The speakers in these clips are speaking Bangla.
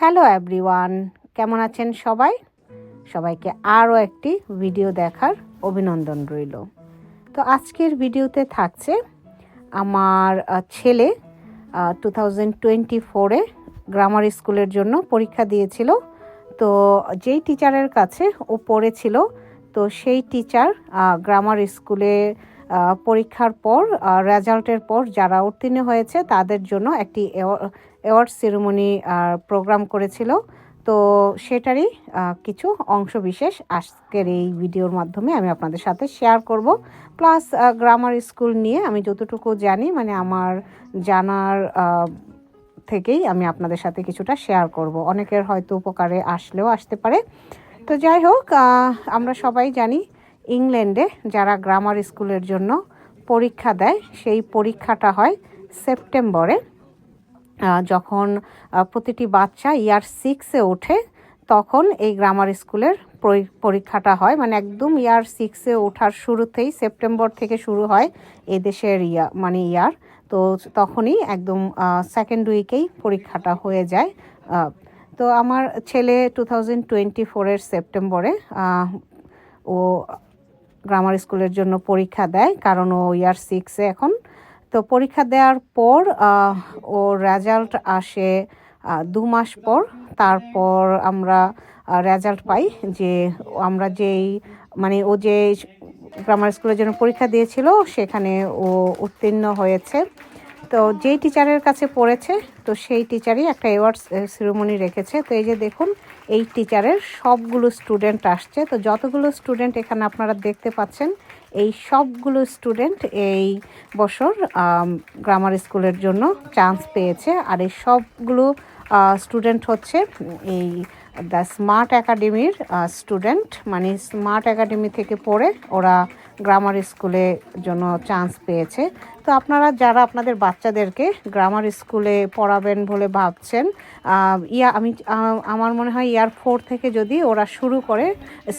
হ্যালো এভরিওয়ান কেমন আছেন সবাই? সবাইকে আরও একটি ভিডিও দেখার অভিনন্দন রইল। তো আজকের ভিডিওতে থাকছে আমার ছেলে টু থাউজেন্ড টোয়েন্টি ফোরে গ্রামার স্কুলের জন্য পরীক্ষা দিয়েছিল। তো যেই টিচারের কাছে ও পড়েছিল, তো সেই টিচার গ্রামার স্কুলে পরীক্ষার পর রেজাল্টের পর যারা উত্তীর্ণ হয়েছে তাদের জন্য একটি অ্যাওয়ার্ড সেরেমনি প্রোগ্রাম করেছিল। তো সেটারই কিছু অংশ বিশেষ আজকের এই ভিডিওর মাধ্যমে আমি আপনাদের সাথে শেয়ার করব। প্লাস গ্রামার স্কুল নিয়ে আমি যতটুকু জানি মানে আমার জানার থেকেই আমি আপনাদের সাথে কিছুটা শেয়ার করব। অনেকের হয়তো উপকারে আসলেও আসতে পারে। তো যাই হোক আমরা সবাই জানি ইংল্যান্ডে যারা গ্রামার স্কুলের জন্য পরীক্ষা দেয়, সেই পরীক্ষাটা হয় সেপ্টেম্বরে। যখন প্রতিটি বাচ্চা ইয়ার সিক্সে ওঠে, তখন এই গ্রামার স্কুলের পরীক্ষাটা হয়। মানে একদম ইয়ার সিক্সে ওঠার শুরুতেই সেপ্টেম্বর থেকে শুরু হয় এদেশের ইয়া মানে ইয়ার। তো তখনই একদম সেকেন্ড উইকেই পরীক্ষাটা হয়ে যায়। তো আমার ছেলে টু থাউজেন্ড টোয়েন্টি ফোরের সেপ্টেম্বরে ও গ্রামার স্কুলের জন্য পরীক্ষা দেয়। কারণ ও ইয়ার সিক্সে এখন তো পরীক্ষা দেওয়ার পর ওর রেজাল্ট আসে দু মাস পর। তারপর আমরা রেজাল্ট পাই যে আমরা যেই মানে ও যে গ্রামার স্কুলের জন্য পরীক্ষা দিয়েছিল, সেখানে ও উত্তীর্ণ হয়েছে। তো যেই টিচারের কাছে পড়েছে, তো সেই টিচারই একটা অ্যাওয়ার্ড সেরেমনি রেখেছে। তো এই যে দেখুন, এই টিচারের সবগুলো স্টুডেন্ট আসছে। তো যতগুলো স্টুডেন্ট এখানে আপনারা দেখতে পাচ্ছেন এই সবগুলো স্টুডেন্ট এই বছর গ্রামার স্কুলের জন্য চান্স পেয়েছে। আর এই সবগুলো স্টুডেন্ট হচ্ছে, এই দ্য স্মার্ট একাডেমির স্টুডেন্ট মানে স্মার্ট একাডেমি থেকে পড়ে ওরা গ্রামার স্কুলে জন্য চান্স পেয়েছে। তো আপনারা যারা আপনাদের বাচ্চাদেরকে গ্রামার স্কুলে পড়াবেন বলে ভাবছেন ইয়া, আমি আমার মনে হয় ইয়ার ফোর থেকে যদি ওরা শুরু করে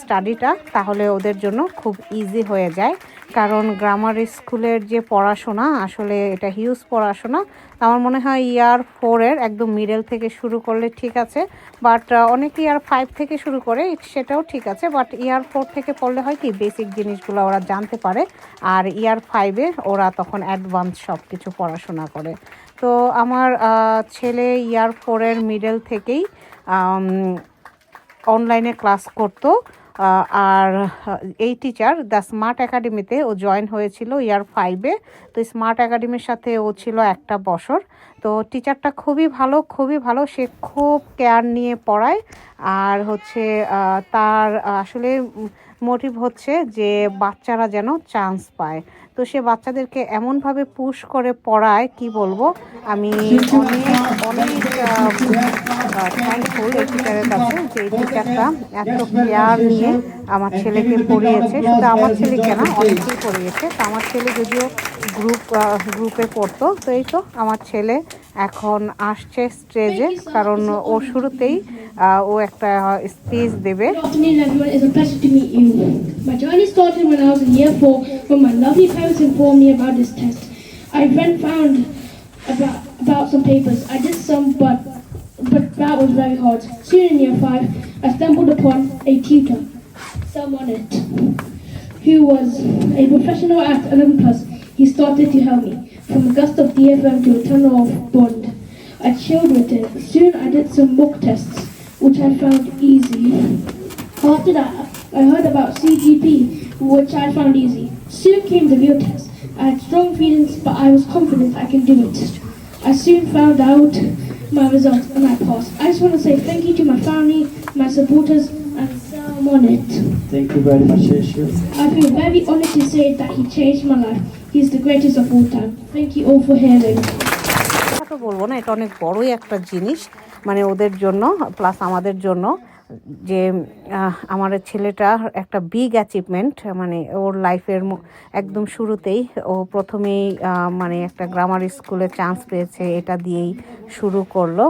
স্টাডিটা তাহলে ওদের জন্য খুব ইজি হয়ে যায়। কারণ গ্রামার স্কুলের যে পড়াশোনা, আসলে এটা হিউজ পড়াশোনা আমার মনে হয় ইয়ার ফোরের একদম মিডল থেকে শুরু করলে ঠিক আছে বাট অনেক ইয়ার ফাইভ থেকে শুরু করে সেটাও ঠিক আছে বাট ইয়ার ফোর থেকে পড়লে হয় কি বেসিক জিনিসগুলো ওরা জানতে পারে, আর ইয়ার ফাইভে ওরা তখন অ্যাডভান্স সব কিছু পড়াশোনা করে। তো আমার ছেলে ইয়ার ফোরের মিডল থেকেই অনলাইনে ক্লাস করতো আর এই টিচার দ্য স্মার্ট একাডেমিতে ও জয়েন হয়েছিল ইয়ার ফাইভে তো স্মার্ট একাডেমির সাথে ও ছিল একটা বছর। তো টিচারটা খুবই ভালো খুবই ভালো। সে খুব কেয়ার নিয়ে পড়ায়। আর হচ্ছে তার আসলে মোটিভ হচ্ছে যে বাচ্চারা যেন চান্স পায়। তো সে বাচ্চাদেরকে এমনভাবে পুশ করে পড়ায় কি বলব আমি অনেক অনেক থ্যাঙ্কফুল এই টিচারের কাছে যে এই টিচারটা এত কেয়ার নিয়ে আমার ছেলেকে পড়িয়েছে শুধু আমার ছেলেকে না অনেকেই পড়িয়েছে তো আমার ছেলে যদিও গ্রুপ গ্রুপে পড়তো তো এই তো আমার ছেলে এখন আসছে স্টেজে কারণ ও শুরুতেই ও একটা স্পিচ দেবে Good afternoon, everyone. It's a pleasure to meet you. My journey started when I was in year four, when my lovely parents informed me about this test. I then found about about some papers. I did some, but but that was very hard. Soon in year five, I stumbled upon a tutor, someone it, who was a professional at 11 plus. He started to help me from a gust of DFM to a tunnel of bond. I chilled with it. Soon I did some mock tests, which I found easy. After that, I heard about CGP, which I found easy. Soon came the real test. I had strong feelings, but I was confident I can do it. I soon found out my results and I passed. I just want to say thank you to my family, my supporters, and Sam on it. Thank you very much, Yeshu. I feel very honored to say that he changed my life. He's the greatest of all time. Thank you all for hearing. ছোট বলবো না এটা অনেক বড়ই একটা জিনিস মানে ওদের জন্য প্লাস আমাদের জন্য যে আমার ছেলেটা একটা বিগ অ্যাচিভমেন্ট মানে ওর লাইফের একদম শুরুতেই ও প্রথমেই মানে একটা গ্রামার স্কুলে চান্স পেয়েছে, এটা দিয়েই শুরু করল।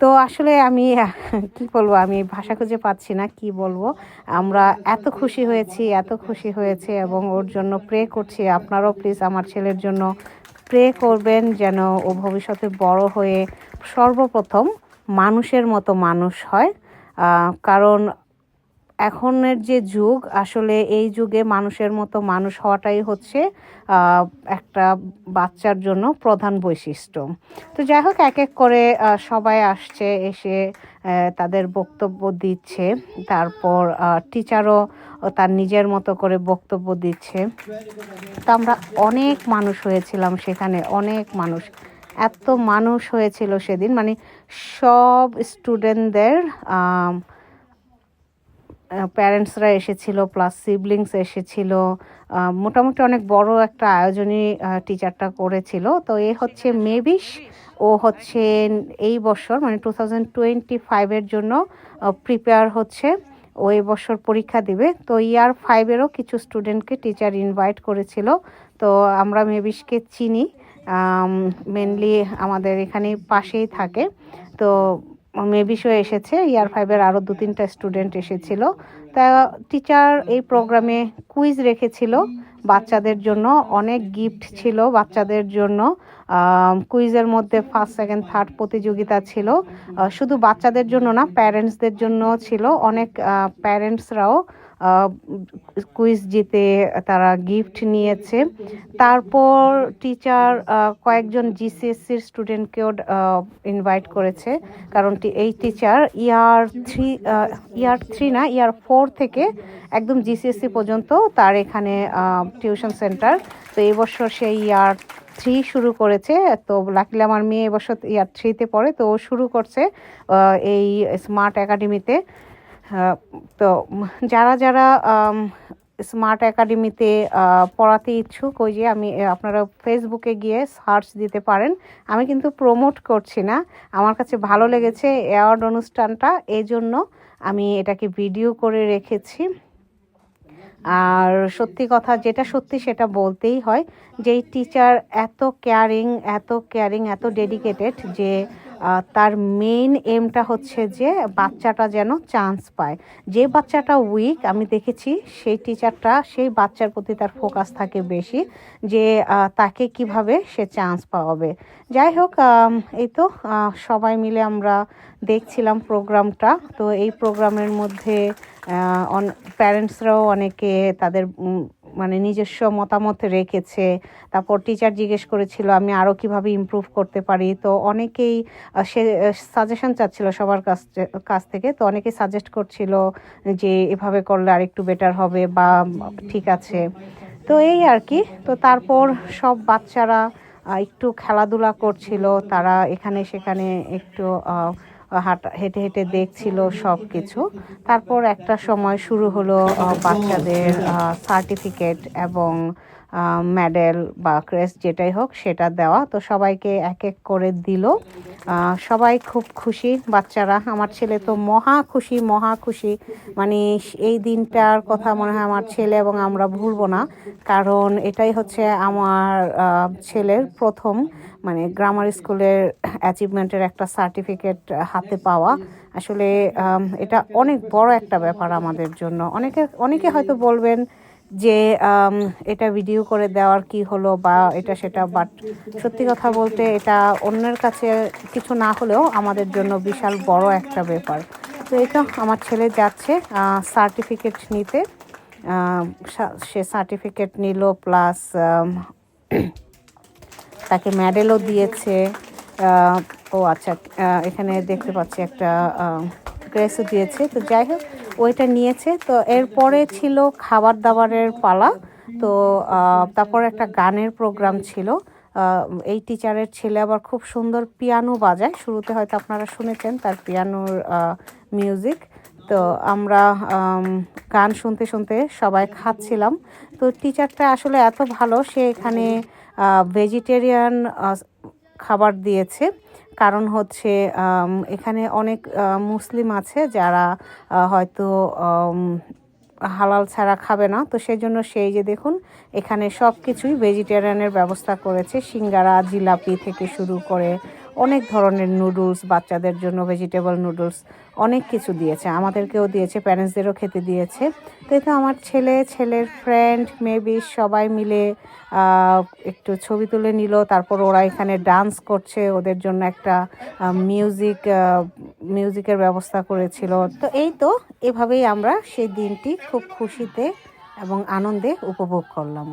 তো আসলে আমি, কি বলব, আমি ভাষা খুঁজে পাচ্ছি না, কি বলব। আমরা এত খুশি হয়েছি, এত খুশি হয়েছে এবং ওর জন্য প্রে করছি। আপনারাও প্লিজ আমার ছেলের জন্য প্রে করবেন যেন ও ভবিষ্যতে বড় হয়ে সর্বপ্রথম মানুষের মতো মানুষ হয়। কারণ এখনের যে যুগ, আসলে এই যুগে মানুষের মতো মানুষ হওয়াটাই হচ্ছে একটা বাচ্চার জন্য প্রধান বৈশিষ্ট্য। তো যাই হোক, এক এক করে সবাই আসছে, এসে তাদের বক্তব্য দিচ্ছে। তারপর টিচারও তার নিজের মতো করে বক্তব্য দিচ্ছে। তো আমরা অনেক মানুষ হয়েছিলাম সেখানে, অনেক মানুষ। এত মানুষ হয়েছিল সেদিন মানে সব স্টুডেন্টদের প্যারেন্টসরা এসেছিল প্লাস সিবলিংস এসেছিল। মোটামুটি অনেক বড় একটা আয়োজনই টিচারটা করেছিল। তো এ হচ্ছে মেবিশ ও হচ্ছে এই বছর মানে টু থাউজেন্ড টোয়েন্টি ফাইভের জন্য প্রিপেয়ার হচ্ছে। ও বছর পরীক্ষা দিবে। তো ইয়ার ফাইভেরও কিছু স্টুডেন্টকে টিচার ইনভাইট করেছিল। তো আমরা মেবিশকে চিনি। মেনলি আমাদের এখানে পাশেই থাকে। তো মেবিশও এসেছে ইয়ার ফাইভের আরও দু তিনটা স্টুডেন্ট এসেছিল। তা টিচার এই প্রোগ্রামে কুইজ রেখেছিল বাচ্চাদের জন্য, অনেক গিফট ছিল বাচ্চাদের জন্য। কুইজের মধ্যে ফার্স্ট সেকেন্ড থার্ড প্রতিযোগিতা ছিল। শুধু বাচ্চাদের জন্য না প্যারেন্টসদের জন্য ছিল। অনেক প্যারেন্টসরাও কুইজ জিতে তারা গিফট নিয়েছে। তারপর টিচার কয়েকজন জিসিএসসির স্টুডেন্টকেও ইনভাইট করেছে। কারণ এই teacher year three year three না ইয়ার ফোর থেকে একদম জিসিএসসি পর্যন্ত তার এখানে টিউশন সেন্টার তো এবছর বছর সেই ইয়ার থ্রি শুরু করেছে। তো লাকিলে আমার মেয়ে এবছর ইয়ার থ্রিতে পড়ে। তো শুরু করছে এই স্মার্ট একাডেমিতে তো যারা যারা স্মার্ট একাডেমিতে পড়াতে ইচ্ছুক, ওই যে আমি আপনারা ফেসবুকে গিয়ে সার্চ দিতে পারেন। আমি কিন্তু প্রমোট করছি না। আমার কাছে ভালো লেগেছে অ্যাওয়ার্ড অনুষ্ঠানটা এই জন্য আমি এটাকে ভিডিও করে রেখেছি। আর সত্যি কথা, যেটা সত্যি সেটা বলতেই হয় যে টিচার এত কেয়ারিং এত কেয়ারিং এত ডেডিকেটেড যে তার মেইন এমটা হচ্ছে যে বাচ্চাটা যেন চান্স পায়। যে বাচ্চাটা উইক আমি দেখেছি সেই টিচারটা সেই বাচ্চার প্রতি তার ফোকাস থাকে বেশি যে তাকে কীভাবে সে চান্স পাওয়াবে। যাই হোক এই তো সবাই মিলে আমরা দেখছিলাম প্রোগ্রামটা তো এই প্রোগ্রামের মধ্যে প্যারেন্টসরাও অনেকে তাদের মানে নিজস্ব মতামত রেখেছে। তারপর টিচার জিজ্ঞেস করেছিল, আমি আরও কীভাবে ইমপ্রুভ করতে পারি? তো অনেকেই সে সাজেশন চাচ্ছিল সবার কাছ কাছ থেকে। তো অনেকেই সাজেস্ট করছিল যে, এভাবে করলে আরেকটু বেটার হবে বা ঠিক আছে। তো এই আর কি। তো তারপর সব বাচ্চারা একটু খেলাধুলা করছিল। তারা এখানে সেখানে একটু হাঁটা হেঁটে হেঁটে দেখছিল সব কিছু তারপর একটা সময় শুরু হলো বাচ্চাদের সার্টিফিকেট এবং মেডেল বা ক্রেস্ট যেটাই হোক, সেটা দেওয়া। তো সবাইকে এক এক করে দিল। সবাই খুব খুশি। বাচ্চারা, আমার ছেলে তো মহা খুশি মহা খুশি। মানে এই দিনটার কথা মনে হয় আমার ছেলে এবং আমরা ভুলবো না। কারণ এটাই হচ্ছে আমার ছেলের প্রথম মানে গ্রামার স্কুলের অ্যাচিভমেন্টের একটা সার্টিফিকেট হাতে পাওয়া। আসলে এটা অনেক বড় একটা ব্যাপার আমাদের জন্য। অনেকে অনেকে হয়তো বলবেন যে এটা ভিডিও করে দেওয়ার কি হলো বা এটা সেটা বাট সত্যি কথা বলতে এটা অন্যের কাছে কিছু না হলেও আমাদের জন্য বিশাল বড় একটা ব্যাপার। তো এটা আমার ছেলে যাচ্ছে সার্টিফিকেট নিতে। সে সার্টিফিকেট নিল প্লাস তাকে মেডেলও দিয়েছে। ও আচ্ছা এখানে দেখতে পাচ্ছি একটা গ্রেসও দিয়েছে। তো যাই হোক ওইটা নিয়েছে। তো এরপরে ছিল খাবার দাবারের পালা। তো তারপর একটা গানের প্রোগ্রাম ছিল। এই টিচারের ছেলে আবার খুব সুন্দর পিয়ানো বাজায়। শুরুতে হয়তো আপনারা শুনেছেন তার পিয়ানোর মিউজিক। তো আমরা গান শুনতে শুনতে সবাই খাচ্ছিলাম। তো টিচারটা আসলে এত ভালো, সে এখানে ভেজিটেরিয়ান খাবার দিয়েছে। কারণ হচ্ছে এখানে অনেক মুসলিম আছে যারা হয়তো হালাল ছাড়া খাবে না। তো সেই জন্য সেই যে দেখুন, এখানে সব কিছুই ভেজিটেরিয়ানের ব্যবস্থা করেছে। সিঙ্গারা, জিলাপি থেকে শুরু করে অনেক ধরনের নুডলস বাচ্চাদের জন্য ভেজিটেবল নুডলস অনেক কিছু দিয়েছে। আমাদেরকেও দিয়েছে প্যারেন্টসদেরও খেতে দিয়েছে। তো এই তো আমার ছেলে, ছেলের ফ্রেন্ড মেবি সবাই মিলে একটু ছবি তুলে নিল। তারপর ওরা এখানে ডান্স করছে, ওদের জন্য একটা মিউজিক মিউজিকের ব্যবস্থা করেছিল। তো এই তো এভাবেই আমরা সেই দিনটি খুব খুশিতে এবং আনন্দে উপভোগ করলাম।